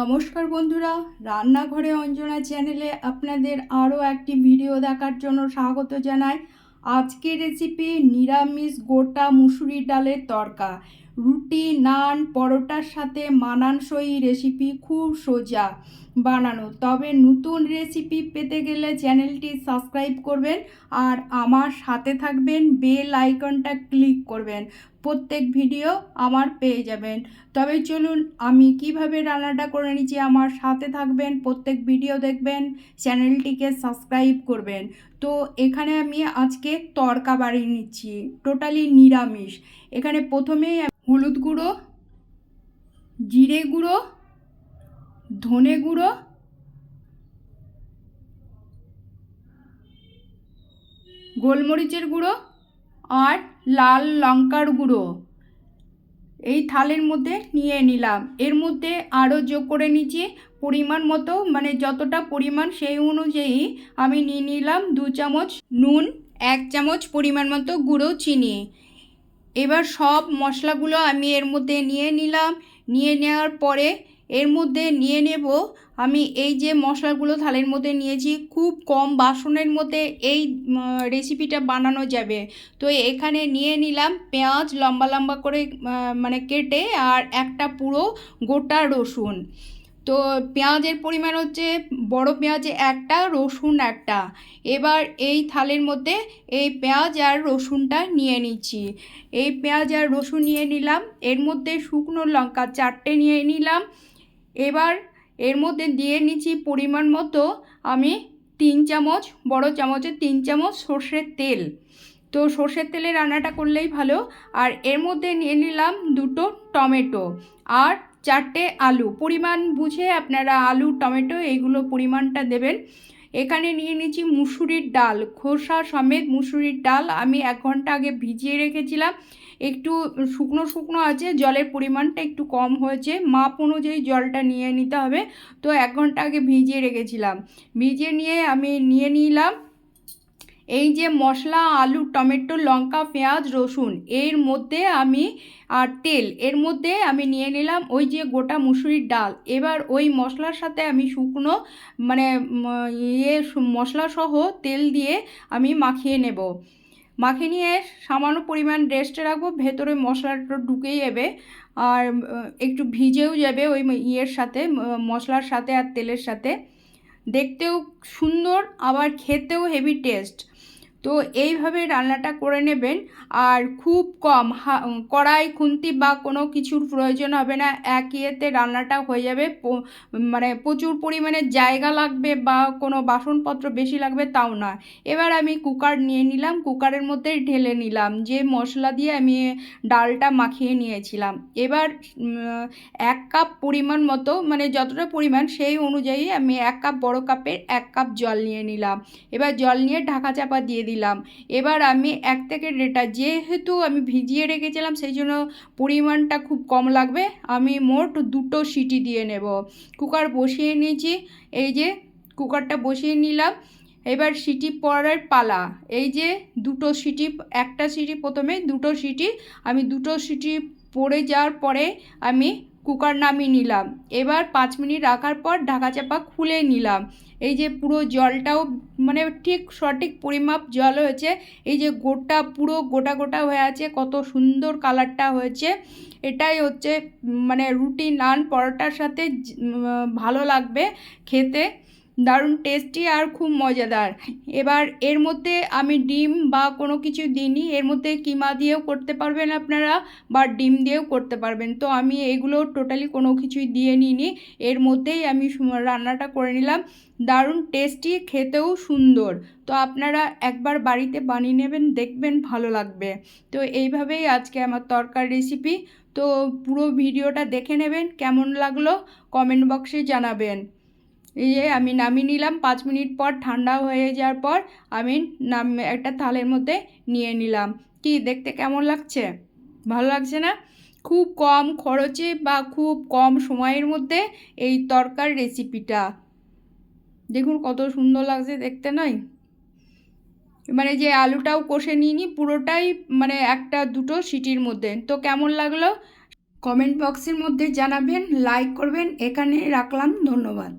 নমস্কার বন্ধুরা, রান্নাঘরে অঞ্জনা চ্যানেলে আপনাদের আরও একটি ভিডিও দেখার জন্য স্বাগত জানাই। আজকের রেসিপি নিরামিষ গোটা মুসুরি ডালের তরকা। রুটি, নান, পরোটার সাথে মানানসই রেসিপি খুব সোজা। বানানো। তবে নতুন রেসিপি পেতে গেলে চ্যানেলটি সাবস্ক্রাইব করবেন আর আমার সাথে থাকবেন বেল আইকনটা ক্লিক করবেন। প্রত্যেক ভিডিও আমার পেয়ে যাবেন। তবে চলুন, আমি কীভাবে রান্নাটা করে নিচ্ছি আমার সাথে থাকবেন, প্রত্যেক ভিডিও দেখবেন চ্যানেলটিকে সাবস্ক্রাইব করবেন। তো এখানে আমি আজকে তরকা বাড়িয়ে নিচ্ছি টোটালি নিরামিষ। এখানে প্রথমেই হলুদ গুঁড়ো, জিরে গুঁড়ো ধনে গুঁড়ো, গোলমরিচের গুঁড়ো আর লাল লঙ্কার গুঁড়ো। এই থালের মধ্যে নিয়ে নিলাম। এর মধ্যে আরও যোগ করে নিচ্ছি। পরিমাণ মতো মানে যতটা পরিমাণ সেই অনুযায়ী আমি নিয়ে নিলাম দু চামচ নুন, এক চামচ পরিমাণ মতো গুঁড়ো চিনি। এবার সব মশলাগুলো আমি এর মধ্যে নিয়ে নিলাম। নিয়ে নেওয়ার পরে এর মধ্যে নিয়ে নেব আমি এই যে মশলাগুলো থালের মধ্যে নিয়েছি, খুব কম বাসনের মধ্যে এই রেসিপিটা বানানো যাবে। তো এখানে নিয়ে নিলাম পেঁয়াজ লম্বা লম্বা করে মানে কেটে আর একটা পুরো গোটা রসুন। তো পেঁয়াজের পরিমাণ হচ্ছে, বড় পেঁয়াজ একটা, রসুন একটা। এবার এই থালের মধ্যে এই পেঁয়াজ আর রসুনটা নিয়ে নিচ্ছি। এই পেঁয়াজ আর রসুন নিয়ে নিলাম, এর মধ্যে শুকনো লঙ্কা চারটে নিয়ে নিলাম এবার এর মধ্যে দিয়ে নিচ্ছি পরিমাণ মতো আমি তিন চামচ, বড় চামচের তিন চামচ সর্ষের তেল। তো সর্ষের তেলে রান্নাটা করলেই ভালো। আর এর মধ্যে নিয়ে নিলাম দুটো টমেটো আর চারটে আলু। পরিমাণ বুঝে আপনারা আলু, টমেটো, এইগুলো পরিমাণটা দেবেন। এখানে নিয়ে নিচ্ছি মুসুরির ডাল, খোসা সমেত মুসুরির ডাল। আমি এক ঘণ্টা আগে ভিজিয়ে রেখেছিলাম। একটু শুকনো শুকনো আছে, জলের পরিমাণটা একটু কম হয়েছে। মাপ অনুযায়ী জলটা নিয়ে নিতে হবে। তো এক ঘণ্টা আগে ভিজিয়ে রেখেছিলাম। ভিজিয়ে নিয়ে আমি নিয়ে নিলাম। এই যে মশলা, আলু, টমেটো, লঙ্কা, পেঁয়াজ, রসুন, এর মধ্যে আমি, আর তেল, এর মধ্যে আমি নিয়ে নিলাম ওই যে গোটা মুসুরির ডাল। এবার ওই মশলার সাথে আমি শুকনো মানে ইয়ে মশলাসহ তেল দিয়ে আমি মাখিয়ে নেব। মাখিয়ে নিয়ে সামান্য পরিমাণ রেস্টে রাখব, ভেতরে মশলাটা ঢুকে যাবে, আর একটু ভিজেও যাবে ওই ইয়ের সাথে মশলার সাথে আর তেলের সাথে। দেখতেও সুন্দর, আবার খেতেও হেভি টেস্ট তো এইভাবে রান্নাটা করে নেবেন। আর খুব কম কড়াই, খুন্তি বা কোনো কিছুর প্রয়োজন হবে না। এক ইয়েতে রান্নাটা হয়ে যাবে। মানে প্রচুর পরিমাণে জায়গা লাগবে বা কোনো বাসনপত্র বেশি লাগবে তাও না এবার আমি কুকার নিয়ে নিলাম। কুকারের মধ্যে ঢেলে নিলাম যে মশলা দিয়ে আমি ডালটা মাখিয়ে নিয়েছিলাম। এবার এক কাপ পরিমাণ মতো মানে যতটা পরিমাণ সেই অনুযায়ী আমি এক কাপ বড় কাপের এক কাপ জল নিয়ে নিলাম। এবার জল নিয়ে ঢাকা চাপা দিয়ে দিলাম। এবার আমি এক থেকে ডেটা যেহেতু আমি ভিজিয়ে রেখেছিলাম, সেই জন্য পরিমাণটা খুব কম লাগবে। আমি মোট দুটো সিটি দিয়ে নেব। কুকার বসিয়ে নিয়েছি। এই যে কুকারটা বসিয়ে নিলাম। এবার সিটি পড়ার পালা। এই যে দুটো সিটি, একটা সিটি প্রথমে দুটো সিটি, আমি দুটো সিটি পড়ে যাওয়ার পরে আমি কুকার নামিয়ে নিলাম। এবার পাঁচ মিনিট রাখার পর ঢাকা চাপা খুলে নিলাম। এই যে পুরো জলটাও মানে ঠিক সঠিক পরিমাপ জল হয়েছে। এই যে গোটা পুরো গোটা গোটা হয়ে আছে, কত সুন্দর কালারটা হয়েছে। এটাই হচ্ছে মানে রুটি নান পরোটার সাথে ভালো লাগবে খেতে। দারুণ টেস্টি আর খুব মজাদার। এবার এর মধ্যে আমি ডিম বা কোনো কিছু দিইনি, এর মধ্যে কিমা দিয়েও করতে পারবেন আপনারা বা ডিম দিয়েও করতে পারবেন। তো আমি এগুলো টোটালি কোনো কিছুই দিয়ে নিইনি, এর মধ্যেই আমি রান্নাটা করে নিলাম। দারুণ টেস্টি খেতেও সুন্দর। তো আপনারা একবার বাড়িতে বানিয়ে নেবেন, দেখবেন ভালো লাগবে। তো এইভাবেই আজকে আমার তরকার রেসিপি তো পুরো ভিডিওটা দেখে নেবেন, কেমন লাগল? কমেন্ট বক্সে জানাবেন। এই যে আমি নামিয়ে নিলাম, পাঁচ মিনিট পর ঠান্ডা হয়ে যাওয়ার পর আমি নাম, একটা থালের মধ্যে নিয়ে নিলাম। কি, দেখতে কেমন লাগছে? ভালো লাগছে না? খুব কম খরচে বা খুব কম সময়ের মধ্যে এই তরকার রেসিপিটা দেখুন কত সুন্দর লাগছে দেখতে নয় মানে যে আলুটাও কষে নিইনি পুরোটাই মানে একটা, দুটো সিটির মধ্যে। তো কেমন লাগল? কমেন্ট বক্সের মধ্যে জানাবেন, লাইক করবেন এখানে রাখলাম, ধন্যবাদ।